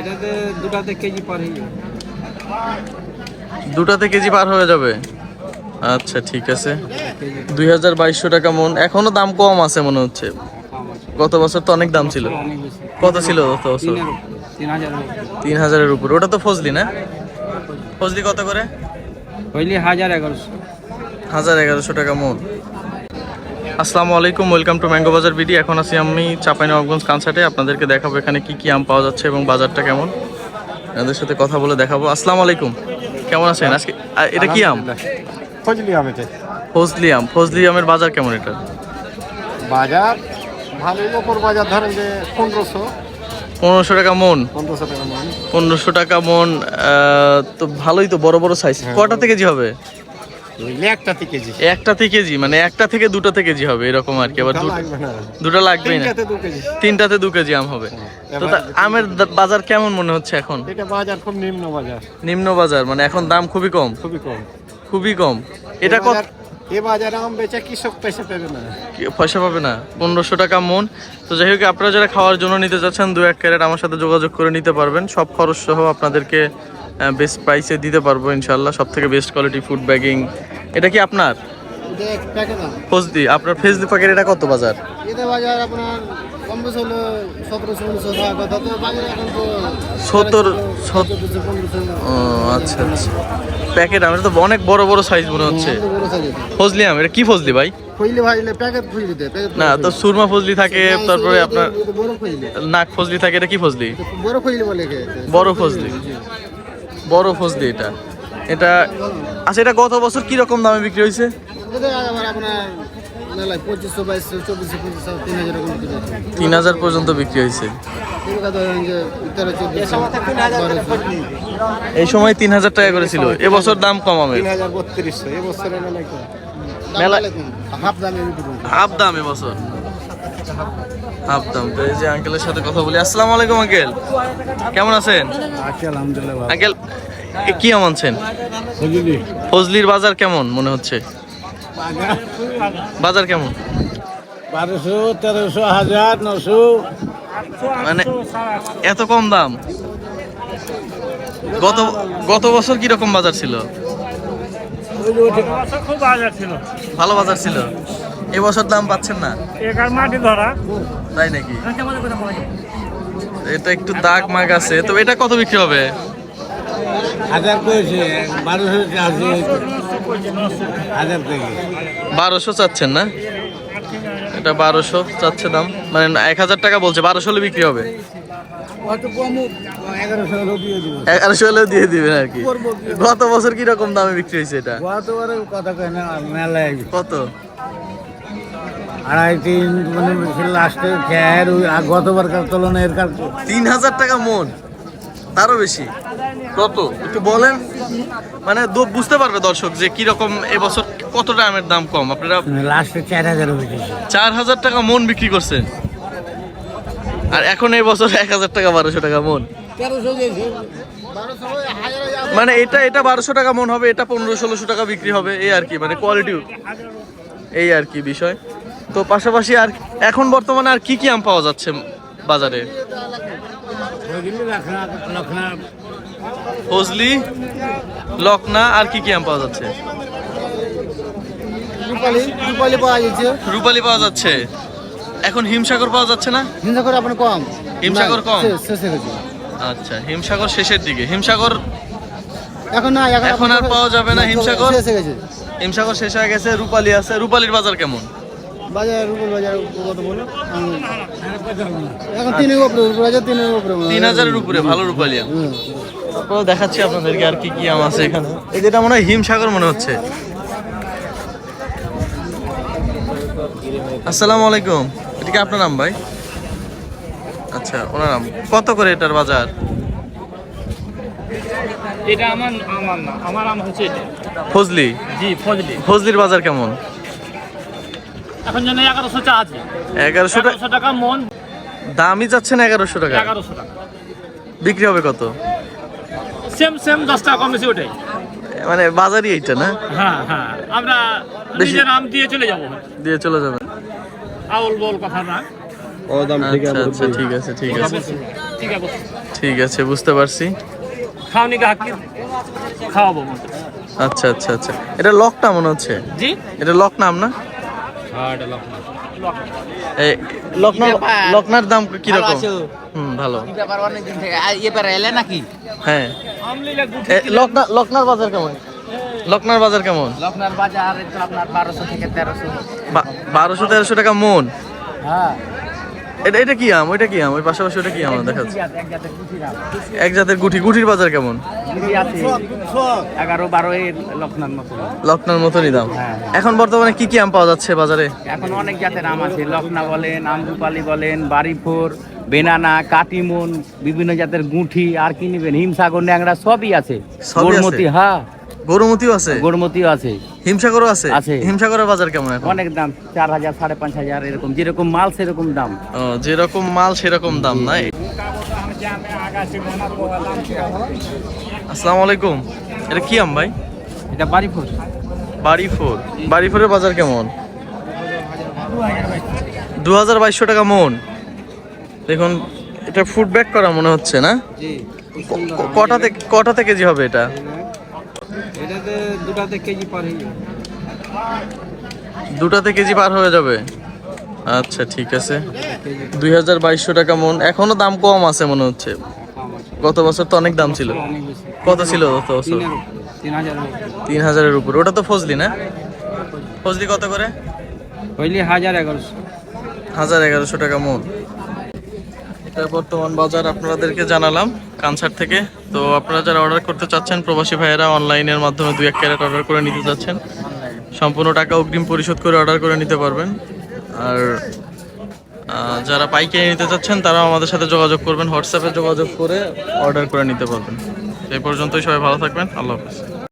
এটাতে দুটাতে কেজি পার হয়ে যাবে। দুটাতে কেজি পার হয়ে যাবে? আচ্ছা ঠিক আছে। দুই হাজার বাইশশো টাকা মন। এখনও দাম কম আছে মনে হচ্ছে। গত বছর তো অনেক দাম ছিল। কত ছিল গত বছর? তিন হাজারের উপর। ওটা তো ফজলি না? ফজলি। কত করে? হাজার এগারোশো। হাজার এগারোশো টাকা মন। আসসালামু আলাইকুম welcome to mango Bazar BD. এখন আছি আমি চাঁপাইনবাবগঞ্জ কানসার্টে আপনাদেরকে দেখাবো এখানে কি কি আম পাওয়া যাচ্ছে এবং বাজারটা কেমন। আপনাদের সাথে কথা বলে দেখাবো। আসসালামু আলাইকুম। কেমন আছেন? আজকে এটা কি আম? ফজলি আম এটা। ফজলি আম। ফজলি আমের বাজার কেমন এটা? বাজার ভালোই ওপর বাজার ধরেন যে পনেরোশো। পনেরোশো টাকা মন। পনেরোশো টাকা মান। পনেরোশো টাকা মন তো ভালোই তো বড় বড় সাইজ কটা থেকে কেজি হবে? একটাতে কেজি। একটাতে কেজি মানে একটা থেকে দুটোতে কেজি হবে এরকম আর কি আবার লাগবে না। দুটো দু কেজি। তিনটাতে দু কেজি আম হবে। তো আমের বাজার কেমন মনে হচ্ছে এখন? এটা বাজার খুব নিম্ন বাজার। নিম্ন বাজার মানে এখন দাম খুবই কম? খুবই কম। খুবই কম। এটা কত এ বাজারে আম বেচে কৃষক পয়সা পাবে না। পয়সা পাবে না? পনেরোশো টাকা মন। তো যাই হোক আপনারা যারা খাওয়ার জন্য নিতে চাচ্ছেন দু এক ক্যারেট আমার সাথে যোগাযোগ করে নিতে পারবেন। সব খরচ সহ আপনাদেরকে বেস্ট প্রাইসে দিতে পারব ইনশাল্লাহ সব থেকে বেস্ট কোয়ালিটি ফুড ব্যাগিং এটা কি আপনার? ফজদি আপনার ফেসদি প্যাকেট এটা কত বাজার? এটা বাজার আপনার সত্তর আচ্ছা আচ্ছা। প্যাকেট তো অনেক বড় বড় সাইজ মনে হচ্ছে। ফজলি আম এটা কি ফজলি ভাই? না তো সুরমা ফজলি থাকে তারপরে আপনার নাক ফজলি থাকে এটা কি ফজলি? বড় ফজলি বড় ফজলি এটা। এটা আচ্ছা এটা গত বছর কি রকম দামে বিক্রি হয়েছে? তিন হাজার পর্যন্ত বিক্রি হয়েছে। এই সময় তিন হাজার টাকা করে ছিল। এবছর দাম কম মেলা- হচ্ছে হাফ দাম এবছর। হাফ দাম তো এই যে আঙ্কেলের সাথে কথা বলি। আসসালামু আলাইকুম আঙ্কেল কেমন আছেন? আলহামদুলিল্লাহ আঙ্কেল কি আনছেন? ফজলির বাজার কেমন মনে হচ্ছে? বাজার কেমন? বারোশো তেরোশো হাজার নশো। মানে এত কম দাম? গত গত বছর কি রকম বাজার ছিল? খুব বাজার ছিল। ভালো বাজার ছিল? এবছর দাম পাচ্ছেন না? একার মাটি ধরা। তাই নাকি? এটা একটু দাগ মাগ আছে। তো এটা কত বিক্রি হবে? হাজার বারোশো আছে হাজার থেকে। বারোশো চাচ্ছেন না? এটা বারোশো চাচ্ছে দাম। মানে এক হাজার টাকা বলছে বারোশো হলে বিক্রি হবে? এগারোশো হলেও দিয়ে দিবেন আর কি। গত বছর কি রকম দামে বিক্রি হয়েছে এটা? গতবারে কথা কয় না মেলায়। কত? আড়াই তিন মানে লাস্টে খেয়ার ওই গতবারকার তুলনায় এর কার তিন হাজার টাকা মন। তারও বেশি। কত? একটু বলেন। মানে বুঝতে পারবে দর্শক যে কি রকম এবছর কতটা আমের দাম কম। আপনারা লাস্টে চার হাজার চার হাজার টাকা মন বিক্রি করছেন। আর এখন এই বছর এক হাজার টাকা বারোশো টাকা মন। মানে এটা এটা বারোশো টাকা মন হবে এটা পনেরো ষোলোশো টাকা বিক্রি হবে। এই আর কি মানে কোয়ালিটি এই আর কি বিষয়। তো পাশাপাশি আর এখন বর্তমানে আর কি কি আম পাওয়া যাচ্ছে বাজারে? ফজলি লকনা আর কি কি আম পাওয়া যাচ্ছে? রূপালি পাওয়া যাচ্ছে। রূপালি পাওয়া যাচ্ছে। এখন হিমসাগর পাওয়া যাচ্ছে না? হিমসাগর করে আপনার কম। হিমসাগর কম? আচ্ছা হিমসাগর শেষের দিকে। হিমসাগর এখন না এখন আর পাওয়া যাবে না হিমসাগর? হিমসাগর শেষ হয়ে গেছে রূপালি আছে। রূপালির বাজার কেমন? বাজার রুবেল বাজার কত বলো? এখন তিনের উপরে বাজার তিনের উপরে তিন হাজারের উপরে ভালো দেখাচ্ছি আপনাদেরকে আর কি কি আম আছে এখানে। এই যেটা মনে হয় হিমসাগর মনে হচ্ছে। আসসালামু আলাইকুম। এটা কি আপনার নাম ভাই? আচ্ছা ওনার নাম। কত করে এটার বাজার? এটা আমার আমার না আমার আম হচ্ছে ফজলি। জি ফজলি। ফজলির বাজার কেমন? এখন যেন এগারোশো চা আছে। এগারোশো টাকা এগারোশো টাকা মন। দামই যাচ্ছেন এগারোশো টাকা। এগারোশো টাকা। বিক্রি হবে কত? সেম সেম দশ টাকা কম বেশি ওটাই মানে বাজারই এইটা না? হ্যাঁ হ্যাঁ। আমরা নিজের আম দিয়ে চলে যাব। দিয়ে চলে যাবে আউল বল কথা না। আচ্ছা আচ্ছা ঠিক আছে ঠিক আছে। ঠিক আছে। ঠিক আছে বুঝতে পারছি। খাওনি গা খাওয়াবো। আচ্ছা আচ্ছা আচ্ছা। এটা লকটা মনে হচ্ছে। জি? এটা লক নাম না হ্যাঁ এটা লখনৌ এই লকনার দাম কীরকম হুম ভালো। ব্যাপার অনেক দিন থেকে এবারে এলে নাকি? হ্যাঁ। আমলিলা গুটি লকনা লকনার বাজার কেমন? লকনার বাজার কেমন? লখনার বাজার তো আপনার বারোশো থেকে তেরোশো। টাকা মন? হ্যাঁ। এটা এটা কি আম? ওইটা কি আম? ওই পাশাপাশি ওটা কি আম? দেখাচ্ছে। এক জাতের এক গুটি। গুটির বাজার কেমন? এগারো বারো এর লখনার মতো লকনার মতনই দাম? হ্যাঁ। এখন বর্তমানে কি কি আম পাওয়া যাচ্ছে বাজারে? এখন অনেক জাতের আম আছে। লখনা বলেন আমরুপালি বলেন বাড়িফোর বেনানা কাটিমন বিভিন্ন জাতের গুঁঠি আর কি নেবেন? হিমসাগর ন্যাংরা সবই আছে। সবই আছে? হ্যাঁ। গরুমতিও আছে? গোড়মতিও আছে। হিমসাগরও আছে? আছে। হিমসাগরের বাজার কেমন এখন? অনেক দাম চার হাজার সাড়ে পাঁচ হাজার এরকম। যেরকম মাল সেরকম দাম। ও, যেরকম মাল সেরকম দাম নাই? আসসালামু আলাইকুম। এটা কি আম ভাই? এটা বাড়িপুর বাড়ি ফোর বাড়ি ফোরের বাজার কেমন? দু হাজার বাইশশো টাকা মন। দেখুন এটা ফুড ব্যাক করা মনে হচ্ছে না? জি ক- কটা থেকে কেজি হবে এটা? এটাতে দুটাতে কেজি পার হয়ে যাবে। দুটাতে কেজি পার হয়ে যাবে। আচ্ছা ঠিক আছে। দুই হাজার বাইশশো টাকা মন। এখনও দাম কম আছে মনে হচ্ছে। গত বছর তো অনেক দাম ছিল। কত ছিল গত বছর? তিন হাজারের উপরে। ওটা তো ফজলি না? ফজলি কত করে? হাজার এগারোশো। হাজার এগারোশো টাকা মন। এটা বর্তমান বাজার আপনাদেরকে জানালাম কানসার থেকে। তো আপনারা যারা অর্ডার করতে চাচ্ছেন প্রবাসী ভাইয়েরা অনলাইনের মাধ্যমে দুই এক ক্যারেট অর্ডার করে নিতে চাচ্ছেন। সম্পূর্ণ টাকা অগ্রিম পরিশোধ করে অর্ডার করে নিতে পারবেন। আর যারা পাইকারি নিতে চাচ্ছেন তারা আমাদের সাথে যোগাযোগ করবেন, হোয়াটসঅ্যাপে যোগাযোগ করে অর্ডার করে নিতে পারবেন। এই পর্যন্তই সবাই ভালো থাকবেন, আল্লাহ হাফিজ।